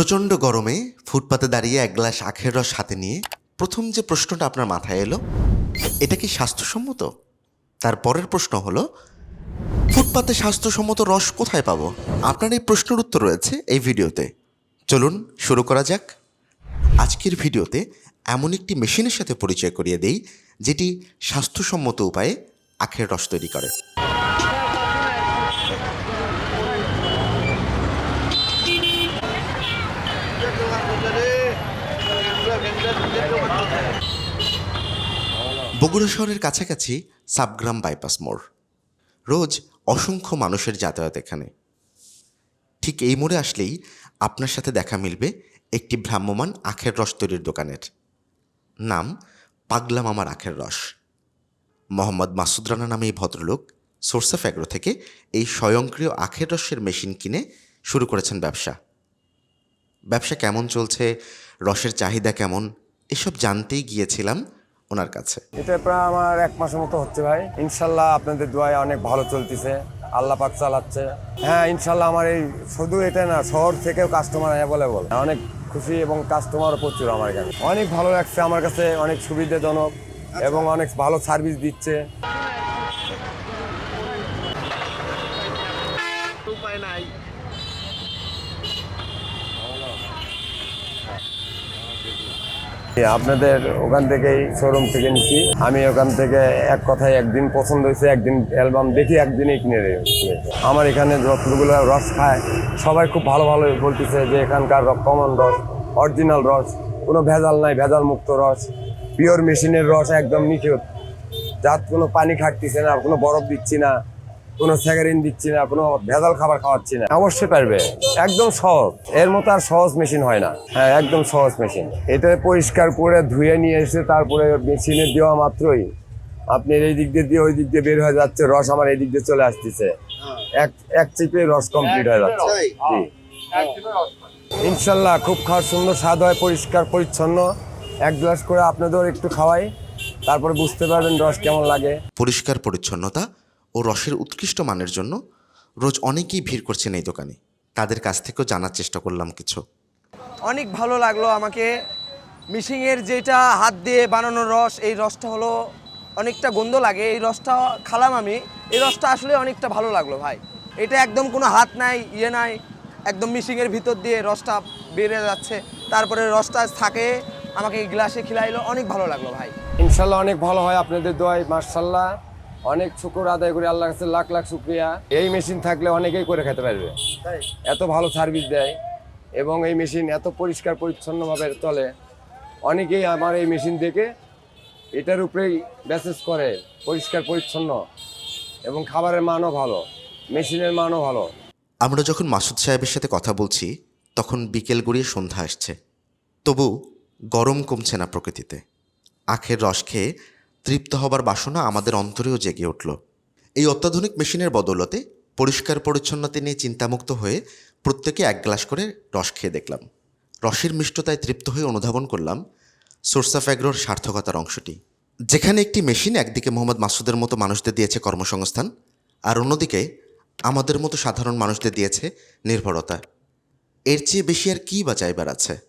প্রচণ্ড গরমে ফুটপাতে দাঁড়িয়ে এক গ্লাস আখের রস হাতে নিয়ে প্রথম যে প্রশ্নটা আপনার মাথায় এলো, এটা কি স্বাস্থ্যসম্মত? তার পরের প্রশ্ন হলো, ফুটপাতে স্বাস্থ্যসম্মত রস কোথায় পাবো? আপনার এই প্রশ্নের উত্তর রয়েছে এই ভিডিওতে। চলুন শুরু করা যাক। আজকের ভিডিওতে এমন একটি মেশিনের সাথে পরিচয় করিয়ে দেই, যেটি স্বাস্থ্যসম্মত উপায়ে আখের রস তৈরি করে। বগুড়া শহরের কাছাকাছি সাবগ্রাম বাইপাস মোড়। রোজ অসংখ্য মানুষের যাতায়াত এখানে। ঠিক এই মোড়ে আসলেই আপনার সাথে দেখা মিলবে একটি ভ্রাম্যমান আখের রস তৈরির দোকানের। নাম পাগলা মামার আখের রস। মোহাম্মদ মাসুদ রানা নামে এই ভদ্রলোক সোর্স অফ অ্যাগ্রো থেকে এই স্বয়ংক্রিয় আখের রসের মেশিন কিনে শুরু করেছেন ব্যবসা। ব্যবসা কেমন চলছে? রসের চাহিদা কেমন? এসব জানতেই গিয়েছিলাম ওনার কাছে। এটা প্রায় আমার এক মাসের মতো হচ্ছে ভাই। ইনশাল্লাহ আপনাদের দোয়ায় অনেক ভালো চলতেছে। আল্লাহ পাক চালাচ্ছে। হ্যাঁ ইনশাল্লাহ আমার এই শুধু এটা না শহর থেকেও কাস্টমার অ্যাভেলেবল অনেক খুশি এবং কাস্টমারও প্রচুর আমার কাছে। অনেক ভালো লাগছে আমার কাছে অনেক সুবিধাজনক এবং অনেক ভালো সার্ভিস দিচ্ছে। আপনাদের ওখান থেকেই শোরুম থেকে নিছি আমি ওখান থেকে এক কথায় একদিন পছন্দ হয়েছে, একদিন অ্যালবাম দেখি, একদিনই কিনে। আমার এখানে যতগুলো রস খায়, সবাই খুব ভালো ভালো বলতেছে যে এখানকার কমন রস অরিজিনাল রস, কোনো ভেজাল নাই, ভেজাল মুক্ত রস পিওর মেশিনের রস একদম নিখুঁত। যার কোনো পানি খাটতেছে না, কোনো বরফ দিচ্ছি না। কোনো স্যাগারিন দিচ্ছি না কোনো ভেজাল খাবার খাওয়াচ্ছি না। অবশ্যই পারবে। একদম সহজ। এর মতো আর সহজ মেশিন হয় না। হ্যাঁ একদম সহজ মেশিন। এটা পরিষ্কার করে ধুয়ে নিয়ে এসে তারপরে মেশিনে দেওয়া মাত্রই আপনি এই দিক দিয়ে দিয়ে ওই দিক দিয়ে বের হয়ে যাচ্ছে রস আমার এই দিক দিয়ে চলে আসতেছে। এক এক চিপে রস কমপ্লিট হয়ে যাচ্ছে। ইনশাল্লাহ খুব খাওয়ার সুন্দর স্বাদ হয় পরিষ্কার পরিচ্ছন্ন। এক গ্লাস করে আপনাদের একটু খাওয়াই তারপরে বুঝতে পারবেন রস কেমন লাগে। পরিষ্কার পরিচ্ছন্নতা ও রসের উৎকৃষ্ট মানের জন্য রোজ অনেকেই ভিড় করছেন এই দোকানে। তাদের কাছ থেকেও জানার চেষ্টা করলাম কিছু। অনেক ভালো লাগল আমাকে। মিশিংয়ের যেটা হাত দিয়ে বানানো রস এই রসটা হলো অনেকটা গন্ধ লাগে। এই রসটা খালাম আমি। এই রসটা আসলে অনেকটা ভালো লাগল ভাই। এটা একদম কোনো হাত নাই ইয়ে নাই। একদম মিশিংয়ের ভিতর দিয়ে রসটা বেড়ে যাচ্ছে। তারপরে রসটা থাকে আমাকে এই গ্লাসে খিলাইলো। অনেক ভালো লাগল ভাই। ইনশাল্লাহ অনেক ভালো হয় আপনাদের দোয়াই মার্শাল্লাহ অনেক শুকুর আদায় করি আল্লাহর কাছে লাখ লাখ শুক্রিয়া। এই মেশিন থাকলে অনেকেই করে খেতে পারবে। এত ভালো সার্ভিস দেয় এবং এই মেশিন এত পরিষ্কার পরিচ্ছন্নভাবে চলে। অনেকেই আমার এই মেশিন দেখে এটার উপরেই মেসেজ করে পরিষ্কার পরিচ্ছন্ন এবং খাবারের মানও ভালো মেশিনের মানও ভালো। আমরা যখন মাসুদ সাহেবের সাথে কথা বলছি তখন বিকেল গড়িয়ে সন্ধ্যা আসছে। তবু গরম কমছে না প্রকৃতিতে। আখের রস খেয়ে তৃপ্ত হবার বাসনা আমাদের অন্তরেও জেগে উঠল। এই অত্যাধুনিক মেশিনের বদৌলতে পরিষ্কার পরিচ্ছন্নতা নিয়ে চিন্তামুক্ত হয়ে প্রত্যেকে এক গ্লাস করে রস খেয়ে দেখলাম। রসের মিষ্টতায় তৃপ্ত হয়ে অনুধাবন করলাম সোর্স অফ অ্যাগ্রোর সার্থকতার অংশটি। যেখানে একটি মেশিন একদিকে মোহাম্মদ মাসুদের মতো মানুষদের দিয়েছে কর্মসংস্থান আর অন্যদিকে আমাদের মতো সাধারণ মানুষদের দিয়েছে নির্ভরতা। এর চেয়ে বেশি আর কী বা চাইবার আছে?